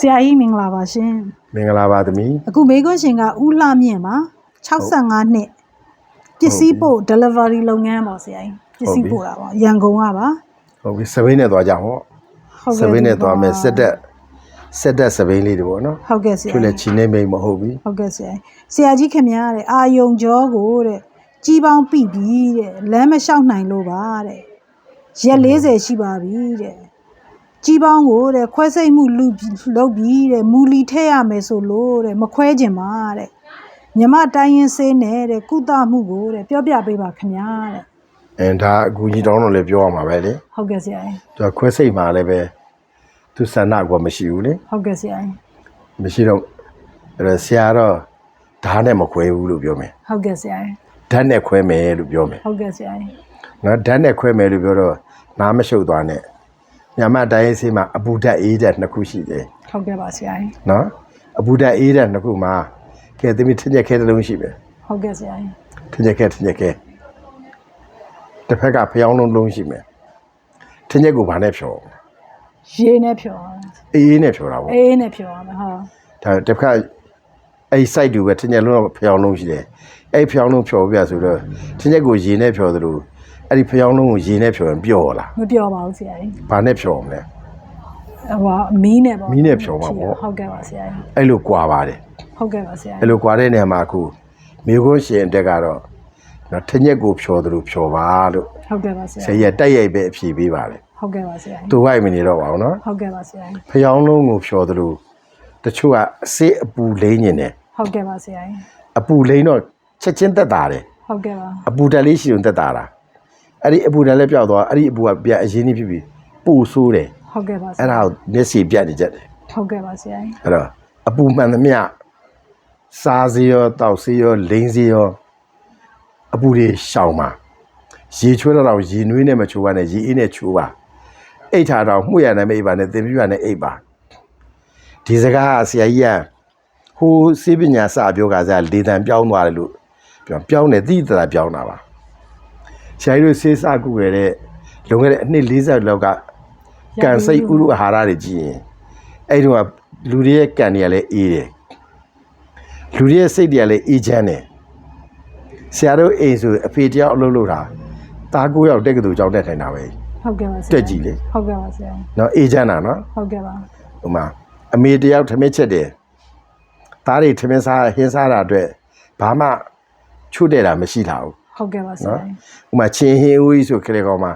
ဆရာကြီးမင်္ဂလာပါရှင်မင်္ဂလာပါသမီးအခုမေခွန်းရှင်ကဦးလှမြင့်ပါ65နှစ်ပစ္စည်းပို့ delivery လုပ်ငန်းပေါ့ဆရာကြီးပစ္စည်းပို့တာပေါ့ရန်ကုန်ကပါဟုတ်ပြီစပိန်နဲ့သွားကြဟောဟုတ်စပိန်နဲ့သွားမယ်စက်တက်စက်တက်စပိန်လေးတွေပေါ့နော်ဟုတ်ကဲ့ဆရာသူလည်းချင်းနေမိတ်မဟုတ်ဘူးဟုတ်ကဲ့ဆရာကြီးဆရာကြီးခင်ဗျားတဲ့အာယုံကျော်ကိုတဲ့ကြီးပေါင်းပြီပြီတဲ့လမ်းမလျှောက်နိုင်လို့ပါတဲ့ရက်40ရှိပါပြီတဲ့ ကြီးပေါင်းကိုတဲ့ခွဲစိတ်မှုလူလုပ်ပြီးတဲ့မူလီထည့်ရမယ်ဆိုလို့တဲ့မခွဲကျင်ပါတဲ့မြမတိုင်းရင်ဆေးနဲ့တဲ့ကုသမှုကိုတဲ့ပြောပြပေးပါခင်ဗျာတဲ့အင်းဒါအကူကြီးတောင်းတော့လည်းပြောရမှာပဲလေဟုတ်ကဲ့ဆရာကြီးသူကခွဲစိတ်မှာလည်းပဲသူဆန္ဒကမရှိဘူးလေဟုတ်ကဲ့ဆရာကြီးမရှိတော့အဲ့တော့ဆရာတော့ဓာတ်နဲ့မခွဲဘူးလို့ပြောမယ်ဟုတ်ကဲ့ဆရာကြီးဓာတ်နဲ့ခွဲမယ်လို့ပြောမယ်ဟုတ်ကဲ့ဆရာကြီးနော်ဓာတ်နဲ့ခွဲမယ်လို့ပြောတော့နားမရှုပ်သွားနဲ့ ညမတိုင်းဆေးမှာအပူဓာတ်အေးဓာတ်နှစ်ခုရှိတယ်ဟုတ်ကဲ့ပါဆရာကြီးနော်အပူဓာတ်အေးဓာတ်နှစ်ခုမှာကဲသမီးထင်းချက်ခဲတစ်လုံးရှိပဲဟုတ်ကဲ့ဆရာကြီးထင်းချက်ခဲထင်းချက်ခဲတစ်ဖက်ကဖျောင်းလုံးလုံးရှိမယ်ထင်းချက်ကိုဘာနဲ့ဖြောရေနဲ့ဖြော်ရမယ်အေးအေးနဲ့ဖြောတာပေါ့အေးနဲ့ဖြော်ရမယ်ဟုတ်ဒါတစ်ဖက်ကအဲ့ site တူပဲထင်းချက်လုံးတော့ဖျောင်းလုံးရှိတယ်အဲ့ဖျောင်းလုံးဖြောပြဆိုတော့ထင်းချက်ကိုရေနဲ့ဖြောသလို အဲ့ဒီဖျောင်းလုံးကိုရေနဲ့ဖြောရင်ပျော်လားမပြောပါဘူးဆရာကြီးဘာနဲ့ဖြောမလဲဟိုမီးနဲ့ပေါ့မီးနဲ့ဖြောမှာပေါ့ဟုတ်ကဲ့ပါဆရာကြီးအဲ့လိုကြွာပါတယ်ဟုတ်ကဲ့ပါဆရာအဲ့လိုကြွာတဲ့နေရာမှာအခုမိခွန်းရှင်တက်ကတော့နော်ထင်းချက်ကိုဖြောသလိုဖြောပါလို့ဟုတ်ကဲ့ပါဆရာဆရာကြီးကတက်ရိုက်ပဲအဖြေပေးပါတယ်ဟုတ်ကဲ့ပါဆရာကြီးသူဝိုက်မနေတော့ပါဘူးနော်ဟုတ်ကဲ့ပါဆရာကြီးဖျောင်းလုံးကိုဖြောသလိုတချို့ကအစေးအပူလိမ့်နေတယ်ဟုတ်ကဲ့ပါဆရာကြီးအပူလိမ့်တော့ချက်ချင်းတက်တာတယ်ဟုတ်ကဲ့ပါအပူတက်လေးရှိုံတက်တာလား အဲ့ဒီအပူတက်လေးပြောက်သွားအဲ့ဒီအပူကပြန်အရင်ကြီးဖြစ်ပြီးပူဆိုးတယ်ဟုတ်ကဲ့ပါဆအဲ့ရာဒါကိုမျက်စိပြတ်နေကြတယ်ဟုတ်ကဲ့ပါဆရာကြီးအဲ့တော့အပူမှန်သမျှစားစီရောတောက်စီရောလိမ့်စီရောအပူတွေရှောင်ပါရေချိုးတော့ရေနွေးနဲ့မချိုးပါနဲ့ရေအေးနဲ့ချိုးပါအိတ်ထားတော့မှုရနဲ့မိတ်ပါနဲ့သင်ပြရနဲ့အိတ်ပါဒီစကားကဆရာကြီးကဟိုစေပညာစပြောကစားလေတံပြောင်းသွားတယ်လို့ပြောပြောင်းတယ်တိတရာပြောင်းတာပါ ဆရာကြီးတို့စေးစကုခဲ့တဲ့လွန်ခဲ့တဲ့အနှစ်40လောက်ကကန်စိတ်ဥရုအာဟာရတွေကြည့်ရင်အဲ့ဒီကလူတွေရဲ့ကန်တွေကလည်းအေးတယ်လူတွေရဲ့စိတ်တွေကလည်းအေးချမ်းတယ်ဆရာတို့အိမ်ဆိုအဖေတယောက်အလုပ်လုပ်တာတားကိုရောက်တက်ကတူကြောင်းတက်ထိုင်တာပဲဟုတ်ကဲ့ပါဆရာတက်ကြည့်လေဟုတ်ကဲ့ပါဆရာကြီးနော်အေးချမ်းတာနော်ဟုတ်ကဲ့ပါဟိုမှာအမေတယောက်ထမင်းချက်တယ်သားတွေထမင်းစားဟင်းစားတာအတွက်ဘာမှချွတ်တဲ့တာမရှိတာဘူး ဟုတ်ကဲ့ပါဆရာနော်ကြီးဟိုမှာချင်းဟင်းဦးကြီးဆိုခလေကောင်မှာ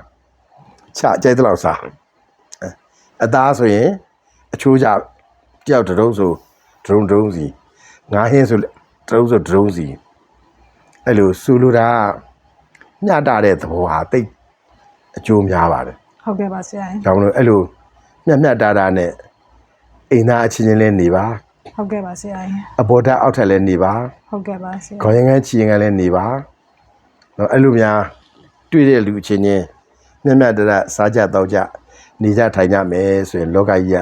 ချကြိုက်တဲ့လောက်စားအဲအသားဆိုရင်အချိုးကြတယောက်တစ်တုံးဆိုဒရုံဒရုံးစီငါးဟင်းဆိုတစ်တုံးဆိုဒရုံးစီအဲ့လိုစူလိုတာကမျှတာတဲ့သဘောဟာတိတ်အကျိုးများပါတယ်ဟုတ်ကဲ့ပါဆရာကြီးဒါကြောင့်မလို့အဲ့လိုမျက်မျက်တာတာနဲ့အိမ်သားအချင်းချင်းလဲနေပါဟုတ်ကဲ့ပါဆရာကြီးအပေါ်ဓာတ်အောက်ထက်လဲနေပါဟုတ်ကဲ့ပါဆရာခေါင်းရင်းကန်းချီရင်ကန်းလဲနေပါ နော်အဲ့လိုများတွေ့တဲ့လူအချင်းချင်းမျက်မျက်တာတာစားကြတောက်ကြနေကြထိုင်ကြမယ်ဆိုရင်လောကကြီးက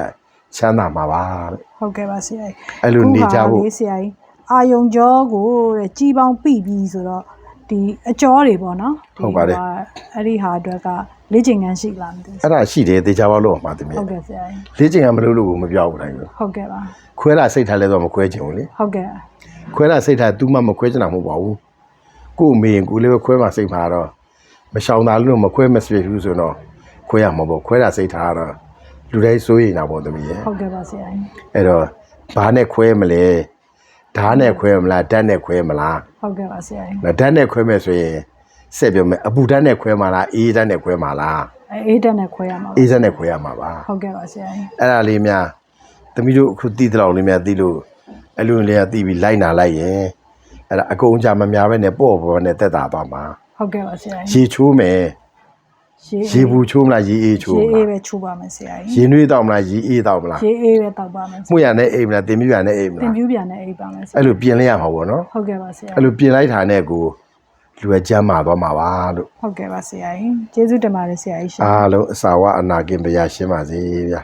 ချမ်းသာမှာပါလို့ဟုတ်ကဲ့ပါဆရာကြီးအဲ့လိုနေကြဖို့ခုဟာလေးဆရာကြီးအာယုံကျော်ကိုတဲ့ကြီးပေါင်းပြီပြီဆိုတော့ဒီအကျော်တွေပေါ့နော်ဒီဟုတ်ပါတယ်ဟာအဲ့ဒီဟာအတွက်ကလေ့ကျင့်ခန်းရှိလားမသိဘူးအဲ့ဒါရှိတယ်တေချာပါလို့မှာတမီးဟုတ်ကဲ့ဆရာကြီးလေ့ကျင့်ကမလို့လို့ကိုမပြောဘူးတိုင်းဘူးဟုတ်ကဲ့ပါခွဲတာစိတ်ထားလဲတော့မခွဲချင်ဘူးလေဟုတ်ကဲ့ခွဲတာစိတ်ထား तू မှမခွဲချင်တာမဟုတ်ပါဘူး ကို့မေရင်ကိုလည်းပဲခွဲမှစိတ်မှာတော့မရှောင်တာလို့မခွဲမဆွေဘူးဆိုတော့ခွဲရမှာပေါ့ခွဲတာစိတ်ထားတော့လူတိုင်းစိုးရိမ်တာပေါ့တမီးရဲ့ဟုတ်ကဲ့ပါဆရာကြီးအဲ့တော့ဘာနဲ့ခွဲမလဲဓာတ်နဲ့ခွဲမလားဓာတ်နဲ့ခွဲမလားဟုတ်ကဲ့ပါဆရာကြီးနော်ဓာတ်နဲ့ခွဲမယ်ဆိုရင်ဆက်ပြောမယ်အပူဓာတ်နဲ့ခွဲမှာလားအေးဓာတ်နဲ့ခွဲမှာလားအဲအေးတက်နဲ့ခွဲရမှာပါအေးဓာတ်နဲ့ခွဲရမှာပါဟုတ်ကဲ့ပါဆရာကြီးအဲ့ဒါလေးများသမီးတို့အခုတည်တဲ့လောက်လေးများတည်လို့အဲ့လိုလေးကတည်ပြီးလိုက်နာလိုက်ရင် အဲ့ဒါအကုန်ကြမများပဲနဲ့ပေါ့ပေါ့နဲ့တက်တာသွားမှာဟုတ်ကဲ့ပါဆရာကြီးရေချိုးမယ်ရေရေဘူးချိုးမလားရေအေးချိုးရေမအေးလားပဲချိုးပါမယ်ဆရာကြီးရေနွေးတော့မလားရေအေးတော့မလားရေအေးပဲတောက်ပါမယ်မှုရနဲ့အိမ်မလားတင်ပြရနဲ့အိမ်မသင်လားပြူးပြန်နဲ့အိပ်ပါမယ်ဆရာအဲ့လိုပြင်လိုက်ရမှာပေါ့နော်ဟုတ်ကဲ့ပါဆရာအဲ့လိုပြင်လိုက်တာနဲ့ကိုလူရကြမ်းမာသွားမှာပါလို့ဟုတ်ကဲ့ပါဆရာကြီးကျေးဇူးတင်ပါတယ်ဆရာကြီးရှင်အားလုံးအစာဝအနာကင်ဗျာရှင်းပါစေဗျာ